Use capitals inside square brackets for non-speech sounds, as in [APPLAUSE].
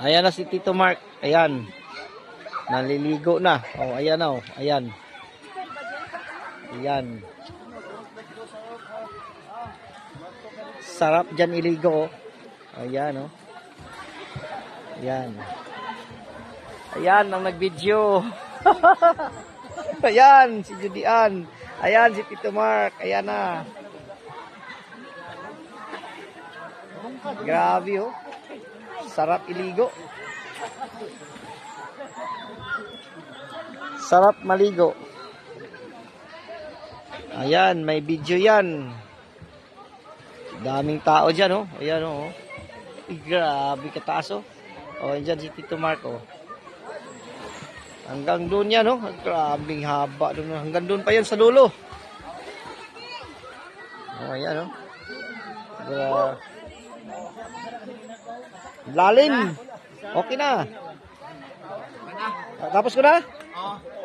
Ayan na si Tito Mark. Ayan. Naliligo na. Oh, ayan na oh. Ayan. Ayan. Sarap dyan iligo oh. Ayan oh. Ayan. Ayan ang nag-video. [LAUGHS] Ayan si Judian. Ayan si Tito Mark. Ayan na. Grabe oh. Sarap iligo. Sarap maligo. Ayan, may video yan. Daming tao dyan, oh. Ayan, oh. Grabe kataas, oh. Oh, andyan si Tito Mark, oh. Hanggang doon yan, oh. Grabing haba doon. Hanggang doon pa yan sa dulo. Oh, ayan, oh. Gra Lalim. Okay na. Tapos ko na? Oo.